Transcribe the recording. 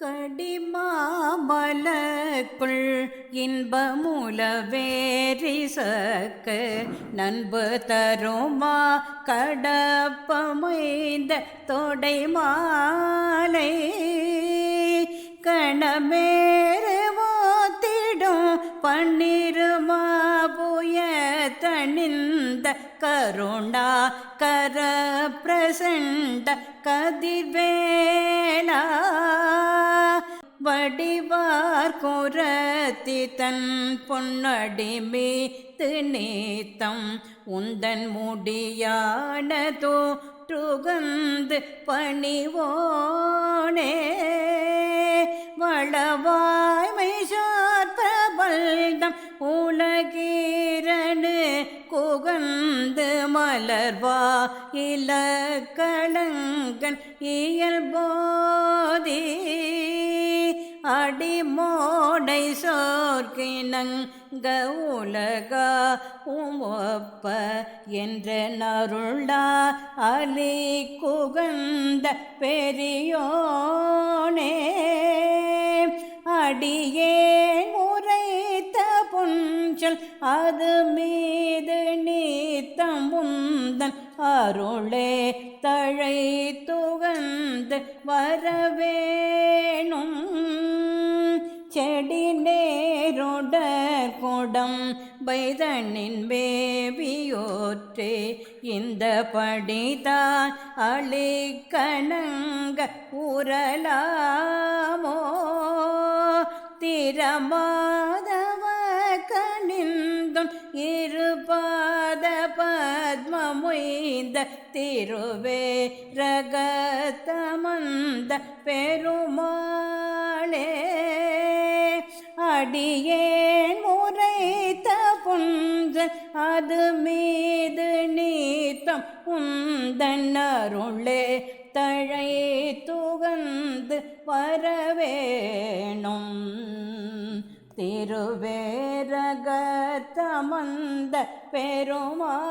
கடிமாமலக்குள் இன்பமுல வேரிசக்கு நண்பு தருமா? கடப்பமைந்த தொடை மாலை கணமேறு ஓத்திடும் பன்னிருமா புய தணிந்த கருணா கர பிரசண்ட கதிர்வேலா வடிவார் குரத்தி தன் பொன்னடி மீத்து நீத்தம் உந்தன் முடியானதோ ருகந்து பணிவோனே. வளவாய்மை சார்பல்தம் உலகீரனு குகந்து மலர்வா இல இலக்களங்கன் இயல்போதே. அடிமோடை சோர்க்கினங்க உலகா உமொப்ப என்ற நருளா அலி குகந்த பெரியோனே. அடியே உரைத்த புஞ்சல் அது மீது நீத்தம் உந்தன் அருளே தழை துகந்து வரவே மோடம் பைதனின் வேவியோற்றே இந்த படிதான் அழிக்கணங்க உரலாமோ திரமாதவ கணிந்தும் இருபாத பத்மமுய்ந்த திருவே ரகத்தமந்த பெருமாளே அடியே அது மீது நீத்தம் உந்தன்னருளே தழை துகந்து வரவேணும். திருவேரகத்தமந்த பெருமாளே